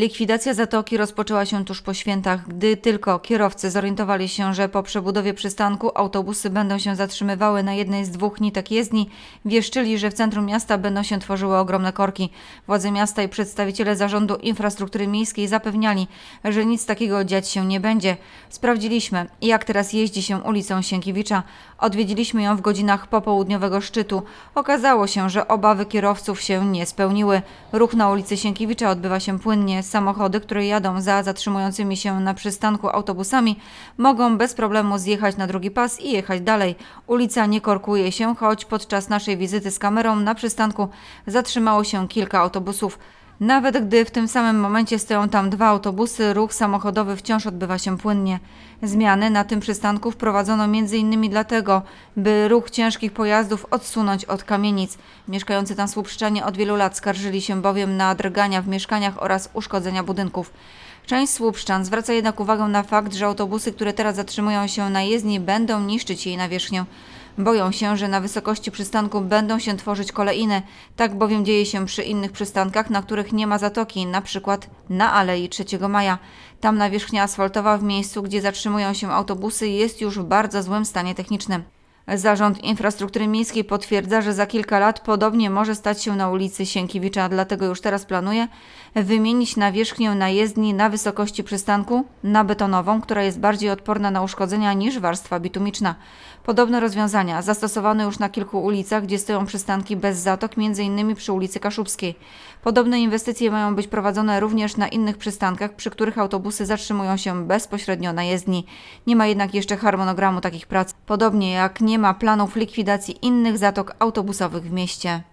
Likwidacja zatoki rozpoczęła się tuż po świętach, gdy tylko kierowcy zorientowali się, że po przebudowie przystanku autobusy będą się zatrzymywały na jednej z dwóch nitek jezdni, wieszczyli, że w centrum miasta będą się tworzyły ogromne korki. Władze miasta i przedstawiciele Zarządu Infrastruktury Miejskiej zapewniali, że nic takiego dziać się nie będzie. Sprawdziliśmy, jak teraz jeździ się ulicą Sienkiewicza. Odwiedziliśmy ją w godzinach popołudniowego szczytu. Okazało się, że obawy kierowców się nie spełniły. Ruch na ulicy Sienkiewicza odbywa się płynnie. Samochody, które jadą za zatrzymującymi się na przystanku autobusami, mogą bez problemu zjechać na drugi pas i jechać dalej. Ulica nie korkuje się, choć podczas naszej wizyty z kamerą na przystanku zatrzymało się kilka autobusów. Nawet gdy w tym samym momencie stoją tam dwa autobusy, ruch samochodowy wciąż odbywa się płynnie. Zmiany na tym przystanku wprowadzono m.in. dlatego, by ruch ciężkich pojazdów odsunąć od kamienic. Mieszkający tam słupszczanie od wielu lat skarżyli się bowiem na drgania w mieszkaniach oraz uszkodzenia budynków. Część słupszczan zwraca jednak uwagę na fakt, że autobusy, które teraz zatrzymują się na jezdni, będą niszczyć jej nawierzchnię. Boją się, że na wysokości przystanku będą się tworzyć kolejne. Tak bowiem dzieje się przy innych przystankach, na których nie ma zatoki, na przykład na Alei 3 Maja. Tam nawierzchnia asfaltowa w miejscu, gdzie zatrzymują się autobusy, jest już w bardzo złym stanie technicznym. Zarząd Infrastruktury Miejskiej potwierdza, że za kilka lat podobnie może stać się na ulicy Sienkiewicza, dlatego już teraz planuje wymienić nawierzchnię na jezdni na wysokości przystanku na betonową, która jest bardziej odporna na uszkodzenia niż warstwa bitumiczna. Podobne rozwiązania zastosowano już na kilku ulicach, gdzie stoją przystanki bez zatok, m.in. przy ulicy Kaszubskiej. Podobne inwestycje mają być prowadzone również na innych przystankach, przy których autobusy zatrzymują się bezpośrednio na jezdni. Nie ma jednak jeszcze harmonogramu takich prac, podobnie jak nie ma planów likwidacji innych zatok autobusowych w mieście.